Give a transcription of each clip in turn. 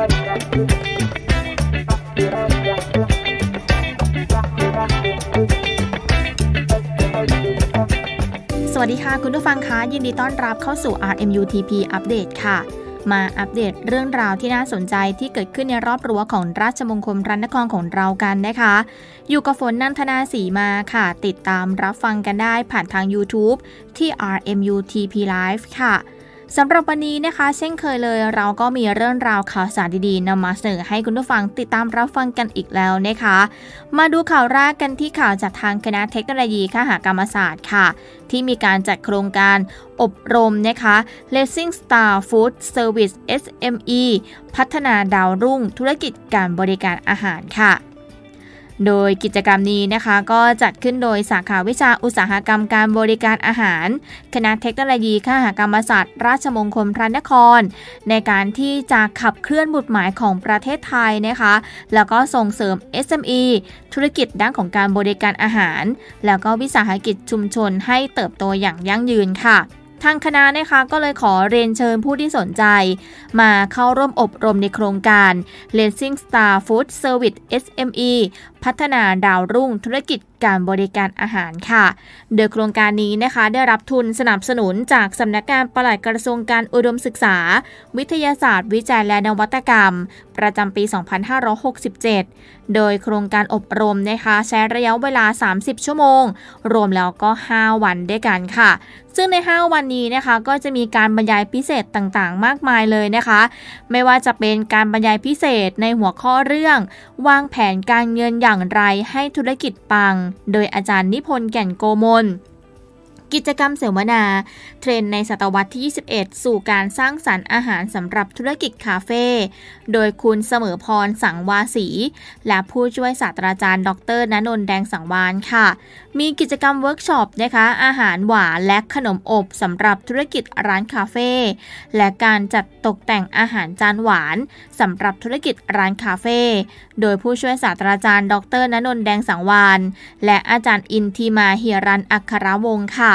สวัสดีค่ะ คุณผู้ฟังคะยินดีต้อนรับเข้าสู่ RMUTP อัปเดตค่ะ มาอัปเดตเรื่องราวที่น่าสนใจที่เกิดขึ้นในรอบรั้วของราชมงคลพระนครของเรากันนะคะ อยู่กับฝนนันทนาสีมาค่ะ ติดตามรับฟังกันได้ผ่านทาง YouTube ที่ RMUTP Live ค่ะ สำหรับวันนี้นะคะ เช่นเคยเลย เราก็มีเรื่องราวข่าวสารดีๆนำมาเสนอให้คุณผู้ฟังติดตามรับฟังกันอีกแล้วนะคะ มาดูข่าวแรกกันที่ข่าวจากทางคณะเทคโนโลยีคหกรรมศาสตร์ค่ะ ที่มีการจัดโครงการอบรมนะคะ Racing Star Food Service SME พัฒนาดาวรุ่งธุรกิจการบริการอาหารค่ะ โดยกิจกรรมนี้นะคะ ก็จัดขึ้นโดยสาขาวิชาอุตสาหกรรมการบริการอาหาร คณะเทคโนโลยีคหกรรมศาสตร์ ราชมงคลพระนคร ในการที่จะขับเคลื่อนบุตรหมายของประเทศไทยนะคะ แล้วก็ส่งเสริม SME ธุรกิจด้านของการบริการอาหาร แล้วก็วิสาหกิจชุมชนให้เติบโตอย่างยั่งยืนค่ะ ทางคณะนะคะก็เลยขอเรียนเชิญผู้ที่สนใจ มาเข้าร่วมอบรมในโครงการ Racing Star Food Service SME พัฒนาดาวรุ่งธุรกิจ การบริการอาหารค่ะ โดยโครงการนี้นะคะได้รับทุนสนับสนุนจากสำนักงานปลัดกระทรวงการอุดมศึกษา วิทยาศาสตร์ วิจัยและนวัตกรรม ประจำปี 2567 โดยโครงการอบรมนะคะใช้ระยะเวลา 30 ชั่วโมง รวมแล้วก็ 5 วันด้วยกันค่ะ ซึ่งใน 5 วันนี้นะคะก็จะมีการบรรยายพิเศษต่างๆ มากมายเลยนะคะ ไม่ว่าจะเป็นการบรรยายพิเศษในหัวข้อเรื่อง วางแผนการเงินอย่างไรให้ธุรกิจปังโดยอาจารย์นิพนธ์แก่นโกมล กิจกรรมเสวนา เทรนด์ในศตวรรษที่ 21 สู่การสร้างสรรค์อาหารสำหรับธุรกิจคาเฟ่ โดยคุณเสมอพรสังวาสี และผู้ช่วยศาสตราจารย์ ดรณนนท์แดงสังวานค่ะ มีกิจกรรมเวิร์กช็อปนะคะ อาหารหวานและขนมอบสำหรับธุรกิจร้านคาเฟ่ และการจัดตกแต่งอาหารจานหวานสำหรับธุรกิจร้านคาเฟ่ โดยผู้ช่วยศาสตราจารย์ ดรณนนท์แดงสังวาน และอาจารย์อินทีมาเฮียรันอัครวงศ์ค่ะ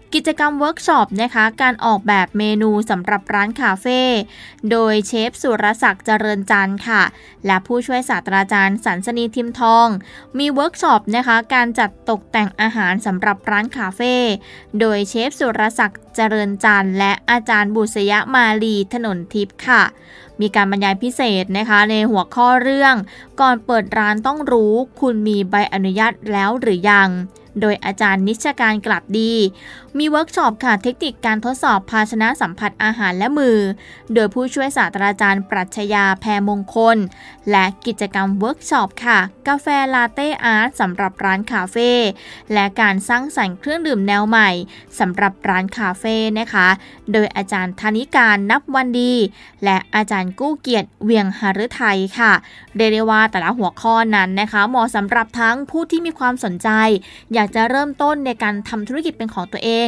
กิจกรรมเวิร์กช็อปนะคะการออกแบบเมนูสำหรับร้านคาเฟ่โดยเชฟสุรศักดิ์เจริญจันทร์ค่ะ และผู้ช่วยศาสตราจารย์สันสนีทิมทอง มีเวิร์กช็อปนะคะการจัดตกแต่งอาหารสำหรับร้านคาเฟ่โดยเชฟสุรศักดิ์เจริญจันทร์และอาจารย์บุษยมาลีถนนทิพย์ค่ะมีการบรรยายพิเศษนะคะในหัวข้อเรื่อง ก่อนเปิดร้านต้องรู้คุณมีใบอนุญาตแล้วหรือยัง โดยอาจารย์นิชการกลับดี มีีเวิร์กช็อปค่ะเทคนิคการทดสอบภาชนะสัมผัสอาหารและมือ โดยผู้ช่วยศาสตราจารย์ปรัชญาแพรมงคล และกิจกรรมเวิร์กช็อปค่ะ กาแฟลาเต้อาร์ตสำหรับร้านคาเฟ่และการสร้างสรรค์เครื่องดื่มแนวใหม่สำหรับร้านคาเฟ่นะคะ โดยอาจารย์ธนิการนับวันดี และอาจารย์กู้เกียรติเวียงหฤทัยค่ะเรียกได้ว่าแต่ละหัวข้อนั้นนะคะเหมาะสำหรับทั้งผู้ที่มีความสนใจ อยากจะเริ่มต้นในการทำธุรกิจเป็นของตัวเอง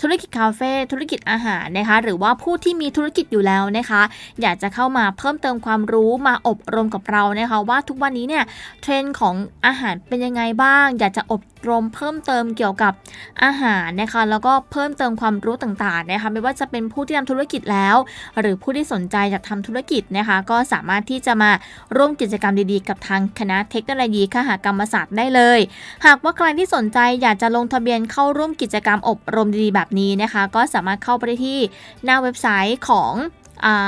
ธุรกิจคาเฟ่ธุรกิจอาหารนะคะ หรือว่าผู้ที่มีธุรกิจอยู่แล้วนะคะ อยากจะเข้ามาเพิ่มเติมความรู้มาอบรมกับเรานะคะ ว่าทุกวันนี้เนี่ยเทรนด์ของอาหารเป็นยังไงบ้าง อยากจะอบรมเพิ่มเติมเกี่ยวกับอาหารนะคะ แล้วก็เพิ่มเติมความรู้ต่างๆนะคะ ไม่ว่าจะเป็นผู้ที่ทำธุรกิจแล้ว หรือผู้ที่สนใจอยากทำธุรกิจนะคะ ก็สามารถที่จะมาร่วมกิจกรรมดีๆ กับทางคณะเทคโนโลยีคหกรรมศาสตร์ได้เลย หากว่าใครที่สนใจอยากจะลงทะเบียนเข้าร่วมกิจกรรมอบรมดีๆแบบนี้นะคะ ก็สามารถเข้าไปที่หน้าเว็บไซต์ของ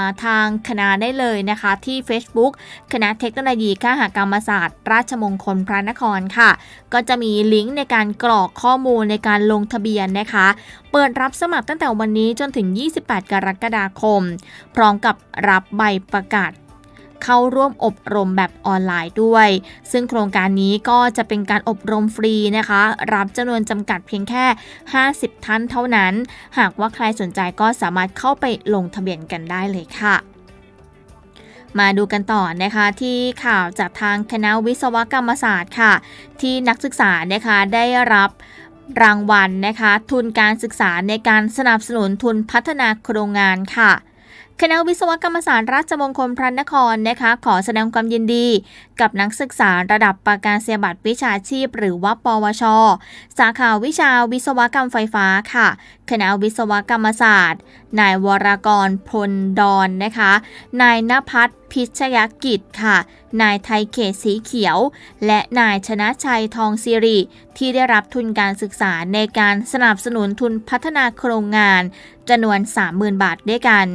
าทางคณะได้เลยนะคะ ที่ Facebook คณะเทคโนโลยีคหกรรมศาสตร์ ราชมงคลพระนครค่ะ ก็จะมีลิงก์ในการกรอกข้อมูลในการลงทะเบียนนะคะ เปิดรับสมัครตั้งแต่วันนี้จนถึง 28 กรกฎาคม พร้อมกับรับใบประกาศ เข้าร่วมอบรมแบบออนไลน์ด้วย ซึ่งโครงการนี้ก็จะเป็นการอบรมฟรีนะคะ รับจำนวนจำกัดเพียงแค่ 50 ท่านเท่านั้น หากว่าใครสนใจก็สามารถเข้าไปลงทะเบียนกันได้เลยค่ะมาดูกันต่อนะคะที่ข่าวจากทางคณะวิศวกรรมศาสตร์ค่ะ ที่นักศึกษานะคะได้รับรางวัลนะคะ ทุนการศึกษาในการสนับสนุนทุนพัฒนาโครงงานค่ะ คณะวิศวกรรมศาสตร์ราชมงคลพระนครนะคะ ขอแสดงความยินดี กับนักศึกษาระดับประกาศนียบัตรวิชาชีพ หรือว่าปวช สาขาวิชาวิศวกรรมไฟฟ้าค่ะ คณะวิศวกรรมศาสตร์ นายวรกรพลดอนนะคะ นายนภัทรพิชยกิจค่ะ นายไทยเขตสีเขียว และนายชนะชัยทองสิริ ที่ได้รับทุนการศึกษาในการสนับสนุนทุนพัฒนาโครงงานจำนวน 30,000 บาทด้วยกัน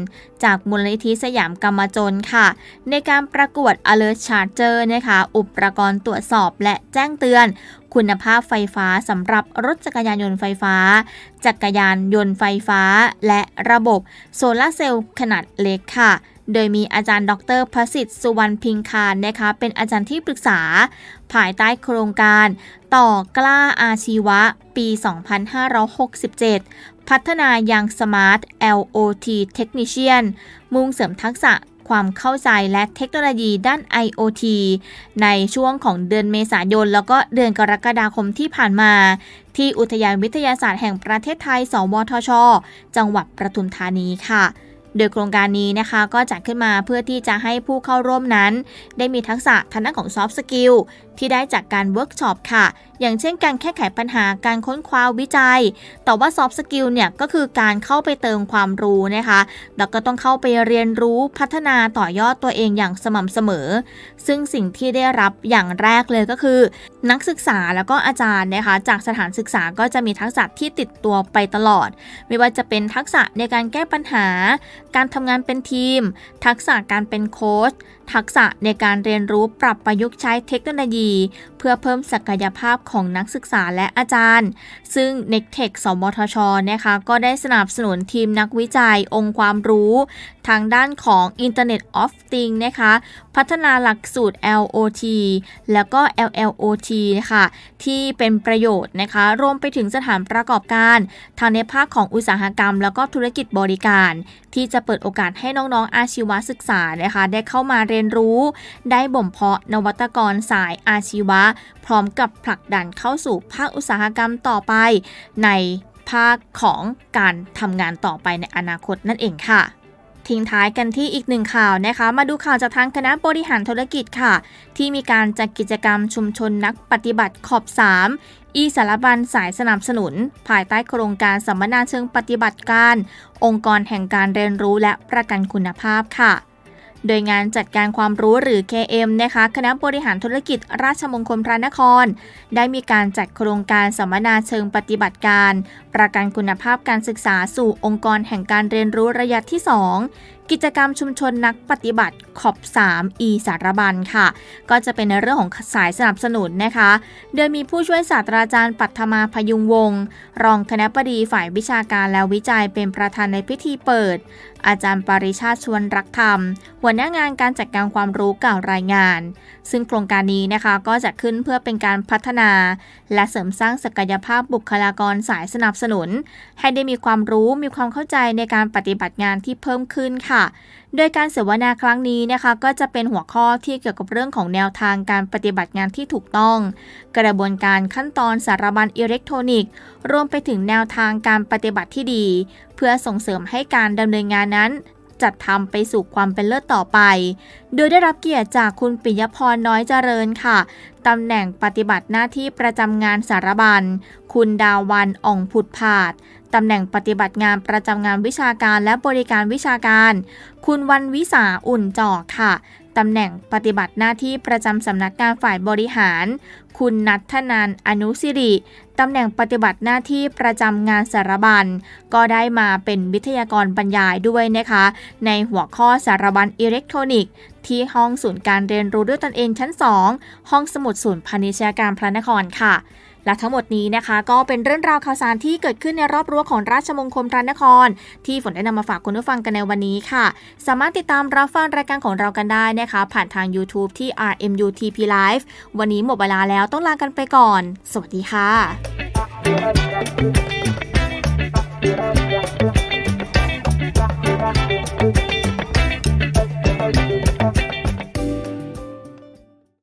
จากมูลนิธิสยามกรรมจนค่ะ ในการประกวด alert charger นะคะ อุปกรณ์ตรวจสอบและแจ้งเตือนคุณภาพไฟฟ้าสำหรับรถจักรยานยนต์ไฟฟ้า จักรยานยนต์ไฟฟ้า และระบบโซลาเซลล์ขนาดเล็กค่ะโดยมีอาจารย์ดรพระสิทธิ์สุวรรณพิงคารนะคะเป็นอาจารย์ที่ปรึกษา ภายใต้โครงการ ต่อกล้าอาชีวะ ปี 2567 พัฒนายังสมาร์ท LOT Technician มุ่งเสริมทักษะ ความเข้าใจและเทคโนโลยีด้าน IoT ในช่วงของเดือนเมษายน แล้วก็เดือนกรกฎาคมที่ผ่านมา ที่อุทยานวิทยาศาสตร์แห่งประเทศไทย สวทช จังหวัดประทุมธานีค่ะโดยโครงการนี้นะคะก็จัดขึ้นมาเพื่อที่จะให้ผู้เข้าร่วมนั้น ได้มีทักษะทางด้านของ soft skill ที่ได้จากการเวิร์กช็อปค่ะ อย่างเช่นการแก้ไขปัญหาการค้นคว้าวิจัย แต่ว่า soft skill เนี่ยก็คือการเข้าไปเติมความรู้นะคะ แล้วก็ต้องเข้าไปเรียนรู้พัฒนาต่อยอดตัวเองอย่างสม่ำเสมอ ซึ่งสิ่งที่ได้รับอย่างแรกเลยก็คือ นักศึกษาแล้วก็อาจารย์นะคะ จากสถานศึกษาก็จะมีทักษะที่ติดตัวไปตลอด ไม่ว่าจะเป็นทักษะในการแก้ปัญหา การทำงานเป็นทีม ทักษะการเป็นโค้ช ทักษะในการเรียนรู้ปรับประยุกต์ใช้เทคโนโลยี เพื่อเพิ่มศักยภาพของนักศึกษาและอาจารย์ ซึ่ง n e c t e c h สมทชนะคะก็ได้สนับสนุนทีมนักวิจัยองค์ความรู้ ทางด้านของ Internet of Things นะคะ พัฒนาหลักสูตร LOT แล้วก็ LLOT ค่ะ ที่เป็นประโยชน์นะคะ รวมไปถึงสถานประกอบการ ทางในภาคของอุตสาหกรรม แล้วก็ธุรกิจบริการ ที่จะเปิดโอกาสให้น้องๆอาชีวศึกษานะคะ ได้เข้ามาเรียนรู้ ได้บ่มเพาะนวัตกรสายอาชีวะ พร้อมกับผลักดันเข้าสู่ภาคอุตสาหกรรมต่อไป ในภาคของการทำงานต่อไปในอนาคตนั่นเองค่ะ ทิ้งท้ายกันที่อีกหนึ่งข่าวนะคะ มาดูข่าวจากทางคณะบริหารธุรกิจค่ะ ที่มีการจัดกิจกรรมชุมชนนักปฏิบัติขอบ 3อีสารบัญสายสนับสนุน ภายใต้โครงการสัมมนาเชิงปฏิบัติการ องค์กรแห่งการเรียนรู้และประกันคุณภาพค่ะ โดยงานจัดการความรู้หรือ KM นะคะคณะบริหารธุรกิจราชมงคลพระนคร ได้มีการจัดโครงการสัมมนาเชิงปฏิบัติการ ประกันคุณภาพการศึกษาสู่องค์กรแห่งการเรียนรู้ระยะที่ 2 กิจกรรมชุมชนนักปฏิบัติขอบ 3 อีสารบัญค่ะ ก็จะเป็นในเรื่องของสายสนับสนุนนะคะ โดยมีผู้ช่วยศาสตราจารย์ปัทมาพยุงวงศ์รองคณะบดีฝ่ายวิชาการและวิจัยเป็นประธานในพิธีเปิด อาจารย์ปริชาติชวนรักธรรม หัวหน้างานการจัดการความรู้กล่าวรายงาน ซึ่งโครงการนี้นะคะก็จะขึ้นเพื่อเป็นการพัฒนา และเสริมสร้างศักยภาพบุคลากรสายสนับสนุน ให้ได้มีความรู้มีความเข้าใจในการปฏิบัติงานที่เพิ่มขึ้นค่ะโดยการเสวนาครั้งนี้นะคะ ก็จะเป็นหัวข้อที่เกี่ยวกับเรื่องของแนวทางการปฏิบัติงานที่ถูกต้อง กระบวนการขั้นตอนสารบัญอิเล็กทรอนิกส์ รวมไปถึงแนวทางการปฏิบัติที่ดี เพื่อส่งเสริมให้การดำเนินงานนั้นจัดทำไปสู่ความเป็นเลิศต่อไป โดยได้รับเกียรติจากคุณปิยพรน้อยเจริญค่ะ ตำแหน่งปฏิบัติหน้าที่ประจำงานสารบัญ คุณดาววันอ่องผุดผาด ตำแหน่งปฏิบัติงานประจำงานวิชาการและบริการวิชาการ คุณวันวิสาอุ่นจอกค่ะตำแหน่งปฏิบัติหน้าที่ประจำสำนักงานฝ่ายบริหาร คุณนัทธนันอนุสิริตำแหน่งปฏิบัติหน้าที่ประจำงานสารบัญ ก็ได้มาเป็นวิทยากรบรรยายด้วยนะคะ ในหัวข้อสารบัญอิเล็กทรอนิกส์ ที่ห้องศูนย์การเรียนรู้ด้วยตนเองชั้น 2 ห้องสมุดศูนย์พาณิชยการพระนครค่ะ และทั้งหมดนี้นะคะ ก็เป็นเรื่องราวข่าวสารที่เกิดขึ้นในรอบรั้วของราชมงคลพระนคร ที่ฝนได้นำมาฝากคุณผู้ฟังกันในวันนี้ค่ะ สามารถติดตามรับฟังรายการของเรากันได้นะคะ ผ่านทาง YouTube ที่ RMUTP Live วันนี้หมดเวลาแล้วต้องลากันไปก่อน สวัสดีค่ะ